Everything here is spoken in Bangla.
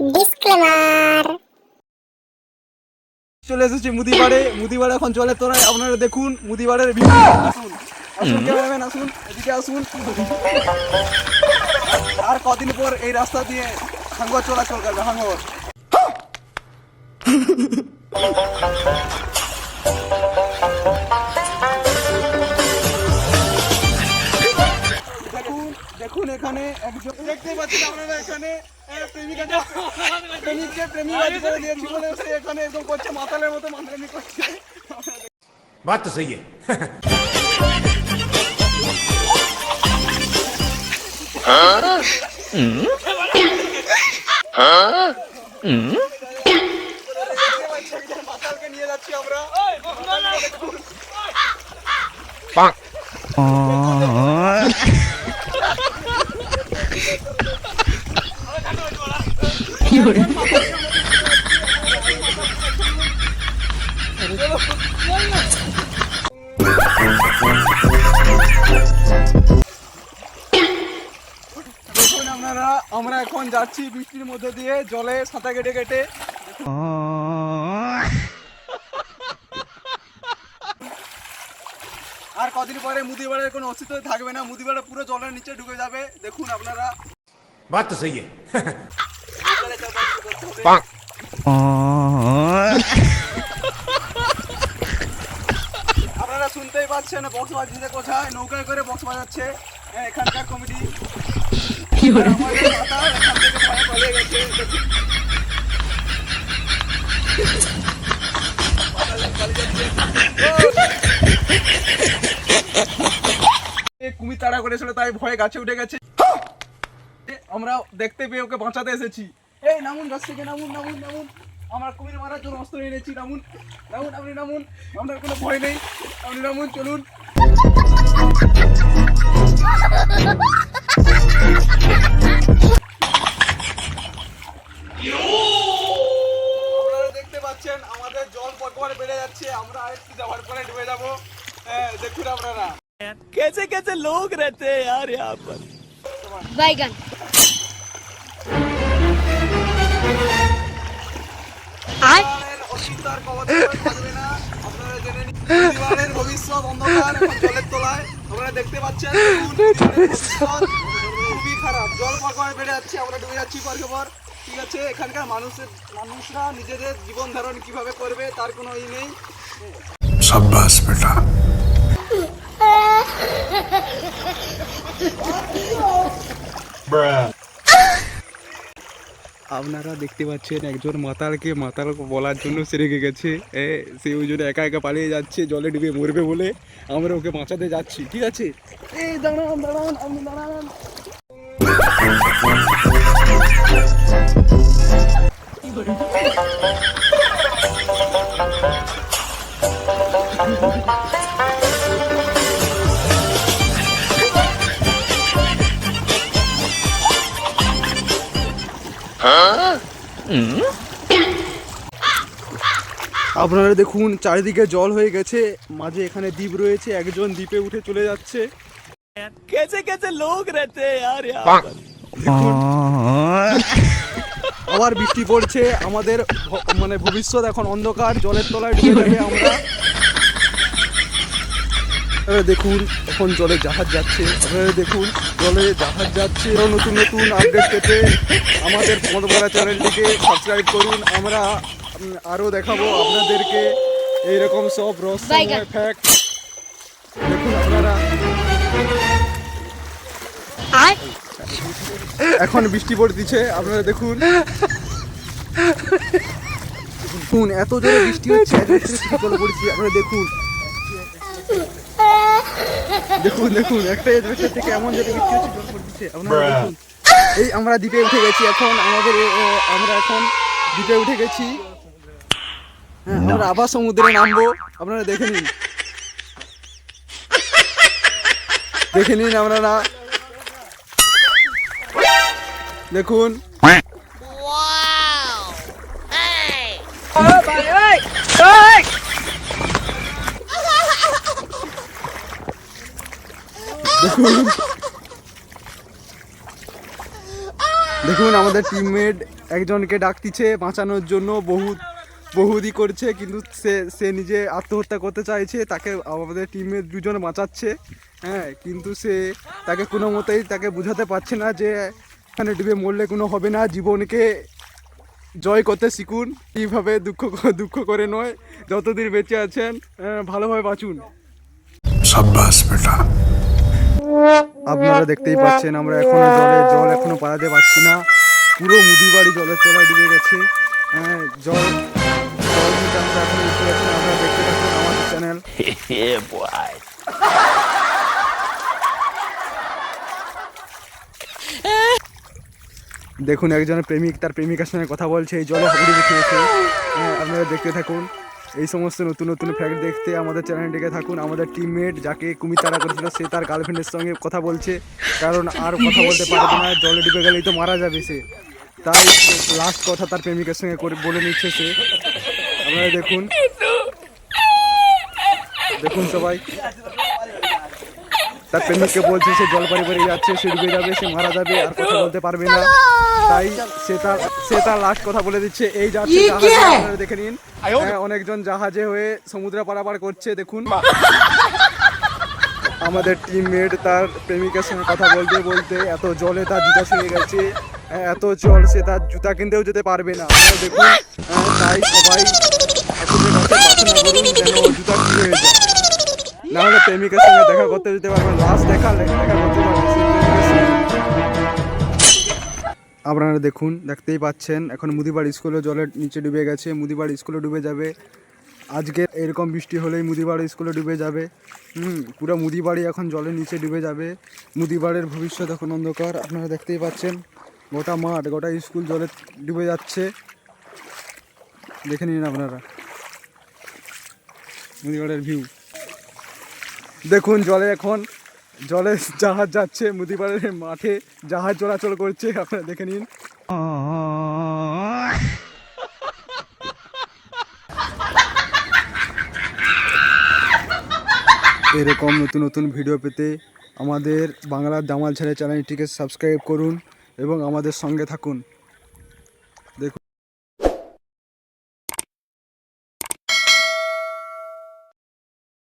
ডিসক্লেমার চলে এসেছি মুদিবাড়ে মুদিবাড়ে এখন জলে তোরায় আপনারা দেখুন মুদিবাড়ের ভিউ আসুন। আসুন ক্যামেরাম্যান আসুন এদিকে আসুন। আর কদিন পর এই রাস্তা দিয়ে হাঙ্গর চলাচল করবে হাঙ্গর দেখুন দেখুন এখানে একজন দেখতে পাচ্ছেন আপনারা এখানে এ, প্রেমিকাটা প্রেমিককে প্রেমিক করে দিয়েছি বলে সে এখানে একদম করছে মাতালের মতো মাতালি করছে बात तो सही है মাতালকে নিয়ে যাচ্ছি আমরা দেখুন আপনারা আমরা এখন যাচ্ছি বৃষ্টির মধ্যে দিয়ে জলে সাঁতার কেটে কেটে। কদিন পরে মুদিবাড়ের কোনো অস্তিত্ব থাকবে না। মুদিবাড়া পুরো জলের নিচে ঢুকে যাবে। দেখুন আপনারা। বাত তো সহি আপনারা শুনতেই পাচ্ছেন বক্স বাজছে কোথায়? নৌকায় করে বক্স বাজাচ্ছে। হ্যাঁ, এখানকার কমিটি। গেছে। কুমির তাড়া করেছিল তাই ভয়ে গাছে উঠে গেছে। আমরা দেখতে পেয়ে ওকে বাঁচাতে এসেছি। এই নামুন গাছ থেকে নামুন নামুন নামুন। আমার কুমির মারার জন্য অস্ত্র এনেছি নামুন। নামুন আপনি নামুন। আপনার কোনো ভয় নেই। আপনি নামুন চলুন। আপনারা कैसे कैसे लोग रहते हैं यार यहाँ पर বাইগান আর পরিবারের অস্তিত্ব আর কবচে করে থাকবে না। আপনারা জেনে নিন, পরিবারের ভবিষ্যৎ অন্ধকার এখন জলের তলায়। আপনারা দেখতে পাচ্ছেন, পরিবারের ভবিষ্যৎ খুবই খারাপ। জল পরপর বেড়ে যাচ্ছে, আমরা ডুবে যাচ্ছি পরকে পর। ঠিক আছে এখানকার মানুষের মানুষরা নিজেদের জীবন ধারণ কিভাবে করবে তার কোনো ই নেই शाबाश बेटा আপনারা দেখতে পাচ্ছেন একজন মাতালকে মাতাল বলার জন্য সে রেগে গেছে। এ, সে ওই জন্য একা একা পালিয়ে যাচ্ছে জলে ডুবে মরবে বলে আমরা ওকে বাঁচাতে যাচ্ছি। ঠিক আছে? দাঁড়ান দাঁড়ান আপনি দাঁড়ান। আপনারা দেখুন চারিদিকে জল হয়ে গেছে। মাঝে এখানে দ্বীপ রয়েছে একজন দ্বীপে উঠে চলে যাচ্ছে। লোক রেতে আবার বৃষ্টি পড়ছে। আমাদের মানে ভবিষ্যৎ এখন অন্ধকার জলের তলায় ডুবে আমরা। আপনারা দেখুন এখন জলে জাহাজ যাচ্ছে। আপনারা দেখুন জলে জাহাজ যাচ্ছে। আরও নতুন নতুন আপডেট পেতে আমাদের পদবারা চ্যানেলটিকে সাবস্ক্রাইব করুন। আমরা আরও দেখাবো আপনাদেরকে এইরকম সব বাইগান। ফ্যাক্ট দেখুন আপনারা। এখন বৃষ্টি পড়তেছে আপনারা দেখুন। দেখুন এত জোরে বৃষ্টি হচ্ছে আপনারা দেখুন। দেখুন দেখুন একটা এজবেস্টার থেকে এমন জোরে বৃষ্টি হচ্ছে জল পড়তেছে। আপনারা দেখুন এই আমরা দ্বীপে উঠে গেছি এখন আমাদের আমরা এখন দ্বীপে উঠে গেছি। হ্যাঁ আমরা আবার সমুদ্রে নামবো আপনারা দেখে নিন। দেখে নিন আপনারা। দেখুন দেখুন, আমাদের টিমমেট একজনকে ডাকতিছে বাঁচানোর জন্য, বহুত, বহুদি করছে, কিন্তু সে সে নিজে আত্মহত্যা করতে চাইছে, তাকে আমাদের টিমের দুজন বাঁচাচ্ছে হ্যাঁ কিন্তু সে তাকে কোনো মতেই তাকে বুঝাতে পারছে না যে, এখানে ডুবে মরলে কোনো হবে না, জীবনকে জয় করতে শিখুন কীভাবে দুঃখ দুঃখ করে নয়, যতদিন বেঁচে আছেন ভালোভাবে বাঁচুন। সাব্বাস, বেটা। আপনারা দেখতেই পাচ্ছেন আমরা এখনও জলে জল এখনও পালাতে পারছি না। পুরো মুদি বাড়ি জলের তলায় ডুবে গেছে। হ্যাঁ জল জল আমরা এখন আপনারা দেখতে থাকুন আমাদের চ্যানেল দেখুন একজনের প্রেমিক তার প্রেমিকার সঙ্গে কথা বলছে এই জলে হাবুড়ি দেখিয়েছে হ্যাঁ আপনারা দেখতে থাকুন। এই সমস্ত নতুন নতুন ফ্যাক্ট দেখতে আমাদের চ্যানেলটিকে থাকুন। আমাদের টিমমেট যাকে কুমির তারা করেছিল সে তার গার্লফ্রেন্ডের সঙ্গে কথা বলছে। কারণ আর কথা বলতে পারবে না জলে ডুবে গেলেই তো মারা যাবে সে। তাই লাস্ট কথা তার প্রেমিকের সঙ্গে করে বলে নিচ্ছে সে। আপনারা দেখুন। দেখুন সবাই। তার প্রেমিককে বলছে সে জল পারি যাচ্ছে সে ডুবে যাবে সে মারা যাবে আর কথা বলতে পারবে না। তাই সে তার সে তার লাস্ট কথা বলে দিচ্ছে। এই যাচ্ছে জাহাজে, দেখে নিন। হ্যাঁ, অনেকজন জাহাজে হয়ে সমুদ্র পারাপার করছে দেখুন। আমাদের টিমমেট তার প্রেমিকের সঙ্গে কথা বলতে বলতে এত জলে তার জুতা শুয়ে গেছে। হ্যাঁ, এত জল সে তার জুতা কিনতেও যেতে পারবে না। দেখুন হ্যাঁ, তাই সবাই জুতা ঠিক হয়ে যায়। না হলে প্রেমিকের সঙ্গে দেখা করতে যেতে পারবেন লাস্ট দেখা দেখা করতে আপনারা দেখুন, দেখতেই পাচ্ছেন, এখন মুদিবাড়ি স্কুলে জলের নিচে ডুবে গেছে মুদিবাড়ি স্কুলে ডুবে যাবে। আজকে এরকম বৃষ্টি হলেই মুদিবাড়ি স্কুলে ডুবে যাবে। হুম, পুরো মুদিবাড়ি এখন জলের নিচে ডুবে যাবে। মুদিবাড়ির ভবিষ্যৎ এখন অন্ধকার, আপনারা দেখতেই পাচ্ছেন। গোটা মাঠ, গোটা স্কুল জলে ডুবে যাচ্ছে। দেখে নিন আপনারা। মুদিবাড়ির ভিউ দেখুন জলে এখন জলে জাহাজ যাচ্ছে, মুদিপাড়ের মাঠে জাহাজ চলাচল করছে, আপনারা দেখে নিন। এরকম নতুন নতুন ভিডিও পেতে আমাদের বাংলার দামাল ছেড়ে চ্যানেলটিকে সাবস্ক্রাইব করুন এবং আমাদের সঙ্গে থাকুন।